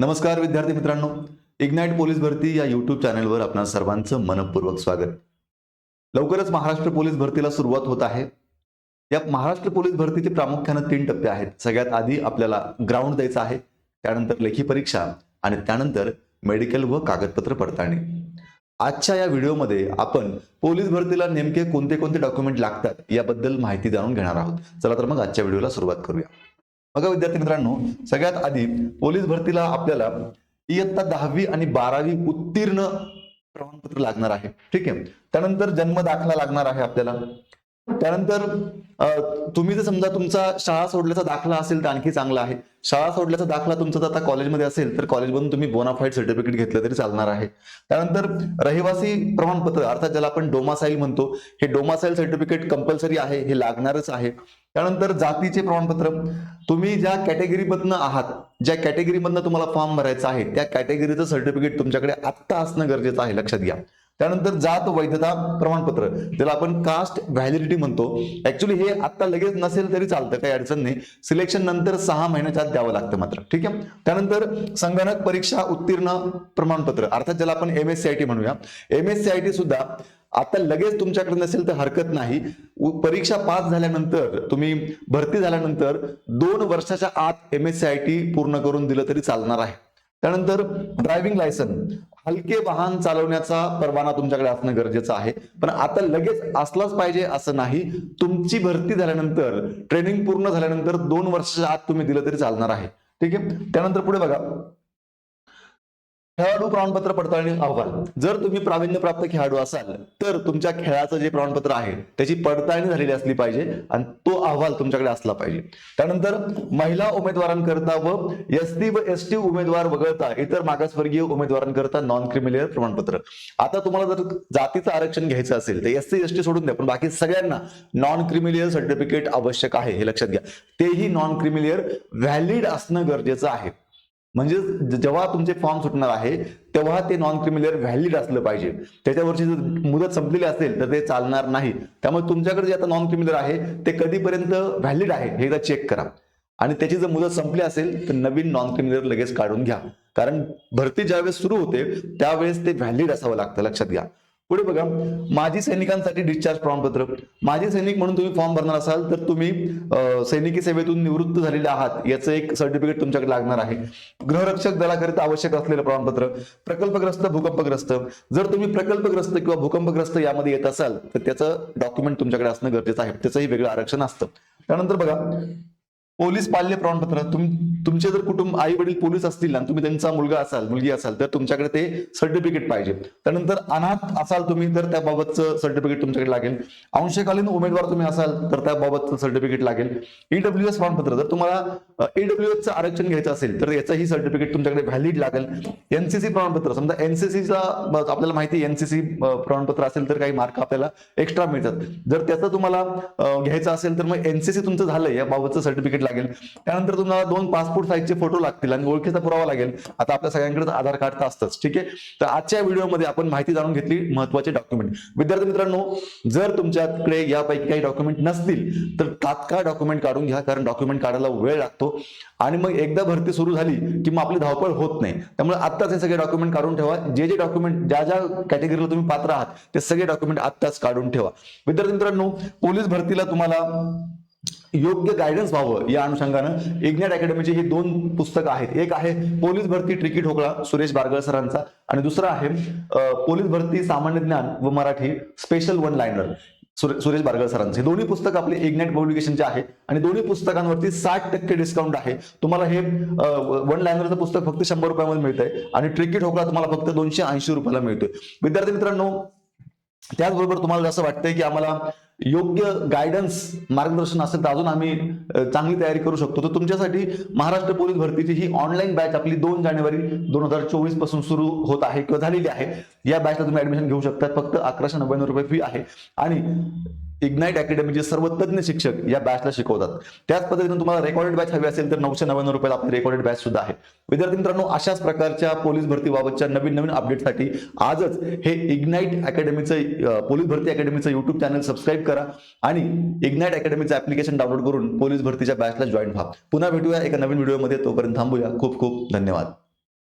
नमस्कार विद्यार्थी मित्रांनो. इग्नाइट पोलीस भरती या युट्यूब चॅनेलवर आपणा सर्वांचं मनपूर्वक स्वागत. लवकरच महाराष्ट्र पोलीस भरतीला सुरुवात होत आहे. या महाराष्ट्र पोलीस भरतीचे प्रामुख्यानं तीन टप्पे आहेत. सगळ्यात आधी आपल्याला ग्राउंड द्यायचं आहे. त्यानंतर लेखी परीक्षा आणि त्यानंतर मेडिकल व कागदपत्र पडताळणी. आजच्या या व्हिडिओमध्ये आपण पोलीस भरतीला नेमके कोणते कोणते डॉक्युमेंट लागतात याबद्दल माहिती जाणून घेणार आहोत. चला तर मग आजच्या व्हिडिओला सुरुवात करूया. बघा विद्यार्थी मित्रांनो सगळ्यात आधी पोलीस भरतीला आपल्याला इयत्ता दहावी आणि बारावी उत्तीर्ण प्रमाणपत्र लागणार आहे. ठीक आहे? त्यानंतर जन्म दाखला लागणार आहे आपल्याला. त्यानंतर तुम्ही जर समजा तुमचा शाळा सोडल्याचा दाखला असेल तर आणखी चांगला आहे. शाळा सोडल्याचा दाखला तुमचा जर आता कॉलेजमध्ये असेल तर कॉलेजमधून तुम्ही बोनाफाईड सर्टिफिकेट घेतलं तरी चालणार आहे. त्यानंतर रहिवासी प्रमाणपत्र अर्थात ज्याला आपण डोमासाईल म्हणतो हे डोमासाईल सर्टिफिकेट कंपल्सरी आहे हे लागणारच आहे. त्यानंतर जातीचे प्रमाणपत्र. तुम्ही ज्या कॅटेगरीमधनं आहात ज्या कॅटेगरीमधनं तुम्हाला फॉर्म भरायचा आहे त्या कॅटेगरीचं सर्टिफिकेट तुमच्याकडे आत्ता असणं गरजेचं आहे लक्षात घ्या. त्यानंतर जात वैधता प्रमाणपत्र ज्याला आपण कास्ट व्हॅलिडिटी म्हणतो. ऍक्च्युली हे आता लगेच नसेल तरी चालतं काही अडचण नाही. सिलेक्शन नंतर सहा महिन्याच्या आत द्यावं लागतं मात्र ठीक आहे? त्यानंतर संगणक परीक्षा उत्तीर्ण प्रमाणपत्र अर्थात ज्याला आपण M S C I T म्हणूया. M S C I T सुद्धा आता लगेच तुमच्याकडे नसेल तर हरकत नाही. परीक्षा पास झाल्यानंतर तुम्ही भरती झाल्यानंतर दोन वर्षाच्या आत M S C I T पूर्ण करून दिलं तरी चालणार आहे. त्यानंतर ड्रायव्हिंग लायसन हलके वाहन चालवण्याचा परवाना तुमच्याकडे असणं गरजेचं आहे. पण आता लगेच असलाच पाहिजे असं नाही. तुमची भरती झाल्यानंतर ट्रेनिंग पूर्ण झाल्यानंतर दोन वर्षाच्या आत तुम्ही दिलं तरी चालणार आहे. ठीक आहे? त्यानंतर पुढे बघा. खेळाडू प्रमाणपत्र पडताळणी अहवाल. जर तुम्ही प्रावीण्य प्राप्त खेळाडू असाल तर तुमच्या खेळाचं जे प्रमाणपत्र आहे त्याची पडताळणी झालेली असली पाहिजे आणि तो अहवाल तुमच्याकडे असला पाहिजे. त्यानंतर महिला उमेदवारांकरता व एस टी व एस टी उमेदवार वगळता इतर मागासवर्गीय उमेदवारांकरता नॉन क्रिमिलियर प्रमाणपत्र. आता तुम्हाला जर जातीचं आरक्षण घ्यायचं असेल तर एस सी एस टी सोडून द्या पण बाकी सगळ्यांना नॉन क्रिमिलियर सर्टिफिकेट आवश्यक आहे हे लक्षात घ्या. तेही नॉन क्रिमिलियर व्हॅलिड असणं गरजेचं आहे. म्हणजे जेव्हा तुमचे फॉर्म सुटणार आहे तेव्हा ते नॉन क्रिमिलेअर व्हॅलिड असलं पाहिजे. त्याच्यावरची जर मुदत संपलेली असेल तर ते चालणार नाही. त्यामुळे तुमच्याकडे जे आता नॉन क्रिमिलियर आहे ते कधीपर्यंत व्हॅलिड आहे हे एकदा चेक करा. आणि त्याची जर मुदत संपली असेल तर नवीन नॉन क्रिमिलियर लगेच काढून घ्या. कारण भरती ज्यावेळेस सुरू होते त्यावेळेस ते व्हॅलिड असावं लागतं लक्षात घ्या. पुढे बघा माजी सैनिकांसाठी डिस्चार्ज प्रमाणपत्र. माजी सैनिक म्हणून तुम्ही फॉर्म भरणार असाल तर तुम्ही सैनिकी सेवेतून निवृत्त झालेले आहात याचं एक सर्टिफिकेट तुमच्याकडे लागणार आहे. गृहरक्षक दलाकरिता आवश्यक असलेलं प्रमाणपत्र प्रकल्पग्रस्त भूकंपग्रस्त. जर तुम्ही प्रकल्पग्रस्त किंवा भूकंपग्रस्त यामध्ये येत असाल तर त्याचं डॉक्युमेंट तुमच्याकडे असणं गरजेचं आहे. त्याचंही वेगळं आरक्षण असतं. त्यानंतर बघा पोलीस पाल्य प्रमाणपत्र. तुम्ही तुमचे जर कुटुंब आई वडील पोलीस असतील आणि तुम्ही त्यांचा मुलगा असाल मुलगी असाल तर तुमच्याकडे ते सर्टिफिकेट पाहिजे. त्यानंतर अनाथ असाल तुम्ही तर त्याबाबतचं सर्टिफिकेट तुमच्याकडे लागेल. अंशकालीन उमेदवार तुम्ही असाल तर त्याबाबतचं सर्टिफिकेट लागेल. ईडब्ल्यू एस प्रमाणपत्र जर तुम्हाला ईडब्ल्यू एसचं आरक्षण घ्यायचं असेल तर याचंही सर्टिफिकेट तुमच्याकडे व्हॅलिड लागेल. एनसीसी प्रमाणपत्र समजा एनसीसीचा आपल्याला माहिती एनसीसी प्रमाणपत्र असेल तर काही मार्क आपल्याला एक्स्ट्रा मिळतात. जर त्याचं तुम्हाला घ्यायचं असेल तर मग एनसीसी तुमचं झालं याबाबतचं सर्टिफिकेट लागेल. त्यानंतर तुम्हाला दोन पासपोर्ट साईजचे फोटो लागतील आणि ओळखीचा पुरावा लागेल. आता आपल्या सगळ्यांकडे आधार कार्ड तर असतंच ठीक आहे? तर आजच्या व्हिडिओमध्ये आपण माहिती जाणून घेतली महत्त्वाचे डॉक्युमेंट विद्यार्थी मित्रांनो जर तुमच्याकडे यापैकी काही डॉक्युमेंट नसतील तर तात्काळ डॉक्युमेंट काढून घ्या कारण डॉक्युमेंट काढायला वेळ लागतो. आणि मग एकदा भरती सुरू झाली की मग आपली धावपळ होत नाही. त्यामुळे आत्ताच हे सगळे डॉक्युमेंट काढून ठेवा. जे जे डॉक्युमेंट ज्या ज्या कॅटेगरीला तुम्ही पात्र आहात ते सगळे डॉक्युमेंट आत्ताच काढून ठेवा. विद्यार्थी मित्रांनो पोलीस भरतीला तुम्हाला योग्य गायडन्स व्हावं या अनुषंगानं इग्नेट अकॅडमीची ही दोन पुस्तकं आहेत. एक आहे पोलीस भरती ट्रिकी ठोकळा सुरेश बारगळ सरांचा. आणि दुसरं आहे पोलीस भरती सामान्य ज्ञान व Marathi special one liner Suresh Bargal सरांचे. हे दोन्ही पुस्तक आपले इग्नेट पब्लिकेशनचे आहे. आणि दोन्ही पुस्तकांवरती साठ टक्के डिस्काउंट आहे. तुम्हाला हे वन लायनरचं पुस्तक फक्त शंभर रुपयामध्ये मिळतंय. आणि ट्रिकी ठोकळा तुम्हाला फक्त दोनशे ऐंशी रुपयाला मिळतोय. विद्यार्थी मित्रांनो त्याचबरोबर तुम्हाला जसं वाटतंय की आम्हाला योग्य गायडन्स मार्गदर्शन असेल तर अजून आम्ही चांगली तयारी करू शकतो. तर तुमच्यासाठी महाराष्ट्र पोलीस भरतीची ही ऑनलाईन बॅच आपली दोन जानेवारी दोन हजार चोवीसपासून सुरू होत आहे किंवा झालेली आहे. या बॅचला तुम्ही ऍडमिशन घेऊ शकता. फक्त अकराशे नव्याण्णव रुपये फी आहे. आणि इग्नाइट अकॅडमीचे सर्व तज्ञ शिक्षक या बॅचला शिकवतात. त्याच पद्धतीने तुम्हाला रेकॉर्डेड बॅच हवी असेल तर नऊशे नव्याण्णव रुपयाला आपली रेकॉर्डेड बॅच सुद्धा आहे. विद्यार्थी मित्रांनो अशाच प्रकारच्या पोलीस भरतीबाबतच्या नवीन नवीन अपडेटसाठी आजच हे इग्नाइट अकॅडमीचं पोलीस भरती अकॅडमीचं युट्यूब चॅनल सबस्क्राईब करा आणि इग्नाइट अकॅडमीचं ऍप्लिकेशन डाउनलोड करून पोलीस भरतीच्या बॅचला जॉईन व्हा. पुन्हा भेटूया एका नवीन व्हिडिओमध्ये तोपर्यंत थांबूया. खूप खूप धन्यवाद.